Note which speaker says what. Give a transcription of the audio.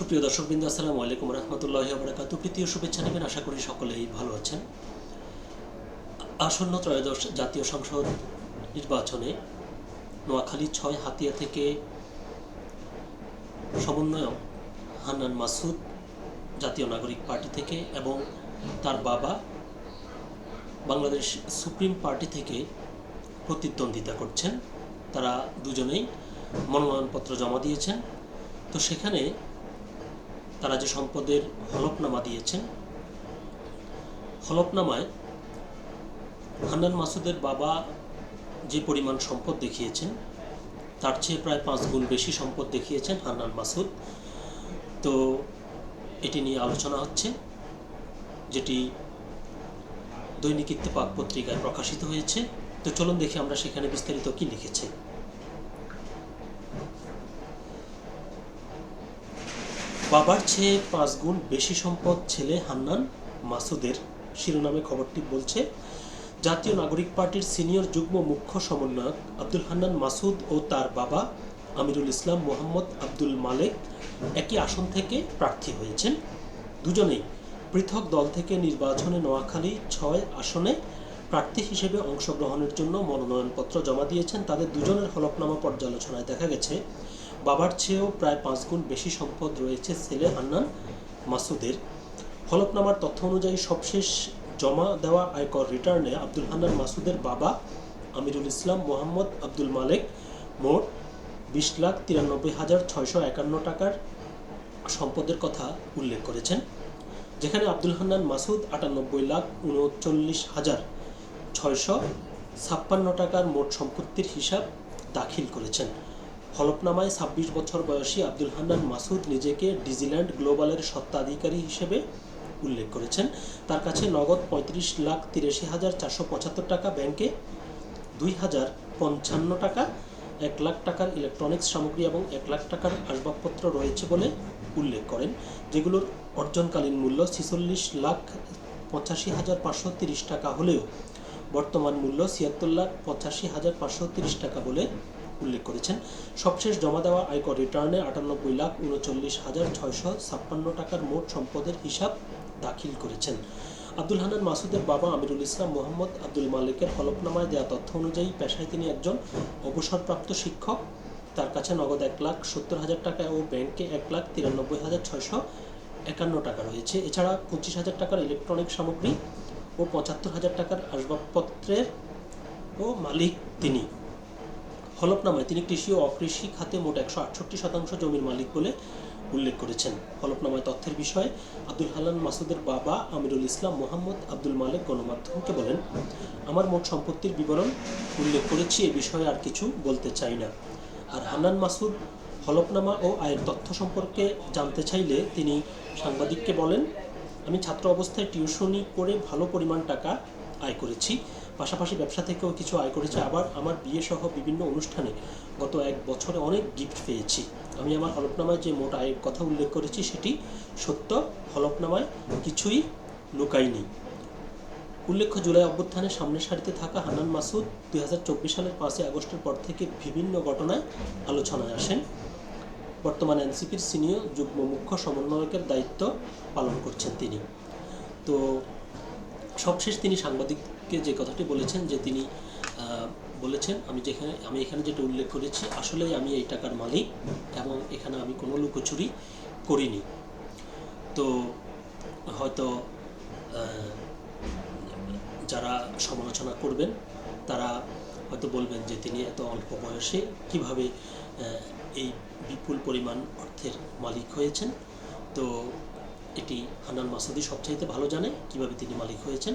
Speaker 1: সুপ্রিয় দর্শকবৃন্দ, আসসালামু আলাইকুম রহমতুল্লাহ বরাকাতু প্রীতীয় শুভেচ্ছা নেবেন, আশা করি সকলেই ভালো আছেন। আসন্ন ত্রয়োদশ জাতীয় সংসদ নির্বাচনে নোয়াখালী ছয়, হাতিয়া থেকে সমন্বয়ক হান্নান মাসুদ জাতীয় নাগরিক পার্টি থেকে এবং তার বাবা বাংলাদেশ সুপ্রিম পার্টি থেকে প্রতিদ্বন্দ্বিতা করছেন। তারা দুজনেই মনোনয়নপত্র জমা দিয়েছেন। তো সেখানে তারা যে সম্পদের হলফনামা দিয়েছেন, হলফনামায় হান্নান মাসুদের বাবা যে পরিমাণ সম্পদ দেখিয়েছেন, তার চেয়ে প্রায় পাঁচ গুণ বেশি সম্পদ দেখিয়েছেন হান্নান মাসুদ। তো এটি নিয়ে আলোচনা হচ্ছে, যেটি দৈনিক ইত্তেফাক পত্রিকায় প্রকাশিত হয়েছে। তো চলুন দেখি আমরা সেখানে বিস্তারিত কি লিখেছে। বাবার চেয়ে পাঁচ গুণ বেশি সম্পদ ছেলে হান্নান মাসুদের শিরোনামে খবরটি বলছে, জাতীয় নাগরিক পার্টির সিনিয়র যুগ্ম মুখ্য সমন্বয়ক আব্দুল হান্নান মাসুদ ও তার বাবা আমিরুল ইসলাম মোহাম্মদ আব্দুল মালেক একই আসন থেকে প্রার্থী হয়েছেন। দুজনেই পৃথক দল থেকে নির্বাচনে নোয়াখালী ছয় আসনে প্রার্থী হিসেবে অংশগ্রহণের জন্য মনোনয়নপত্র জমা দিয়েছেন। তাদের দুজনের হলফনামা পর্যালোচনায় দেখা গেছে বাবার চেয়েও প্রায় পাঁচ গুণ বেশি সম্পদ রয়েছে ছেলে হান্নান মাসুদের। হলফনামার তথ্য অনুযায়ী সবশেষ জমা দেওয়া আয়কর রিটার্নে আব্দুল হান্নান মাসুদের বাবা আমিরুল ইসলাম মোহাম্মদ আব্দুল মালেক মোট বিশ লাখ তিরানব্বই হাজার ছয়শো একান্ন টাকার সম্পদের কথা উল্লেখ করেছেন, যেখানে আব্দুল হান্নান মাসুদ আটানব্বই লাখ উনচল্লিশ হাজার ছয়শো ছাপ্পান্ন টাকার মোট সম্পত্তির হিসাব দাখিল করেছেন। হলফনামায় ছাব্বিশ বছর বয়সী আব্দুল হান্নান মাসুদ নিজেকে ডিজিল্যান্ড গ্লোবালের সত্ত্বাধিকারী হিসেবে উল্লেখ করেছেন। তার কাছে নগদ পঁয়ত্রিশ লাখ তিরাশি হাজার চারশো পঁচাত্তর টাকা ব্যাংকে, দুই হাজার পঞ্চান্ন টাকা, এক লাখ টাকার ইলেকট্রনিক্স সামগ্রী এবং এক লাখ টাকার আসবাবপত্র রয়েছে বলে উল্লেখ করেন, যেগুলোর অর্জনকালীন মূল্য ছিচল্লিশ লাখ পঁচাশি হাজার পাঁচশো তিরিশ টাকা হলেও বর্তমান মূল্য ছিয়াত্তর লাখ পঁচাশি হাজার পাঁচশো তিরিশ টাকা বলে উল্লেখ করেছেন, সবশেষ জমা দেওয়া আয়কর রিটার্নে আটানব্বই লাখ উনচল্লিশ হাজার ছয়শো ছাপ্পান্ন টাকার মোট সম্পদের হিসাব দাখিল করেছেন। আব্দুল হানান মাসুদের বাবা আমিরুল ইসলাম মোহাম্মদ আব্দুল মালিকের হলফনামায় দেওয়া তথ্য অনুযায়ী পেশায় তিনি একজন অবসরপ্রাপ্ত শিক্ষক। তার কাছে নগদ এক লাখ সত্তর হাজার টাকা ও ব্যাংকে এক লাখ তিরানব্বই হাজার ছয়শো একান্ন টাকা রয়েছে। এছাড়া পঁচিশ হাজার টাকার ইলেকট্রনিক সামগ্রী ও পঁচাত্তর হাজার টাকার আসবাবপত্রের ও মালিক তিনি। হলফনামায় তিনি কৃষি ও অকৃষি খাতে মোট একশো আটষট্টি শতাংশ জমির মালিক বলে উল্লেখ করেছেন। হলফনামায় তথ্যের বিষয়ে আব্দুল হালান মাসুদের বাবা আমিরুল ইসলাম মোহাম্মদ আব্দুল মালেক গণমাধ্যমকে বলেন, আমার মোট সম্পত্তির বিবরণ উল্লেখ করেছি, এ বিষয়ে আর কিছু বলতে চাই না। আর হান্নান মাসুদ হলফনামা ও আয়ের তথ্য সম্পর্কে জানতে চাইলে তিনি সাংবাদিককে বলেন, আমি ছাত্র অবস্থায় টিউশনি করে ভালো পরিমাণ টাকা আয় করেছি। পাশাপাশি ব্যবসা থেকেও কিছু আয় করেছি। আবার আমার বিয়ে সহ বিভিন্ন অনুষ্ঠানে গত এক বছরে অনেক গিফট পেয়েছি। আমি আমার হলফনামায় যে মোট আয়ের কথা উল্লেখ করেছি সেটি সত্য। হলফনামায় কিছুই লুকাইনি উল্লেখ্য জুলাই অভ্যুত্থানের সামনের সারিতে থাকা হানান মাসুদ দুই হাজার চব্বিশ সালের পাঁচই আগস্টের পর থেকে বিভিন্ন ঘটনায় আলোচনায় আসেন। বর্তমান এনসিপির সিনিয়র যুগ্ম মুখ্য সমন্বয়কের দায়িত্ব পালন করছেন তিনি। তো সবশেষ তিনি সাংবাদিককে যে কথাটি বলেছেন, যে তিনি বলেছেন, আমি যেখানে, আমি এখানে যেটা উল্লেখ করেছি, আসলেই আমি এই টাকার মালিক এবং এখানে আমি কোনো লুকোচুরি করিনি। তো হয়তো যারা সমালোচনা করবেন, তারা হয়তো বলবেন যে তিনি এত অল্প বয়সে কীভাবে এই বিপুল পরিমাণ অর্থের মালিক হয়েছেন। তো এটি হান্নান মাসুদি সবচাইতে ভালো জানে কীভাবে তিনি মালিক হয়েছেন।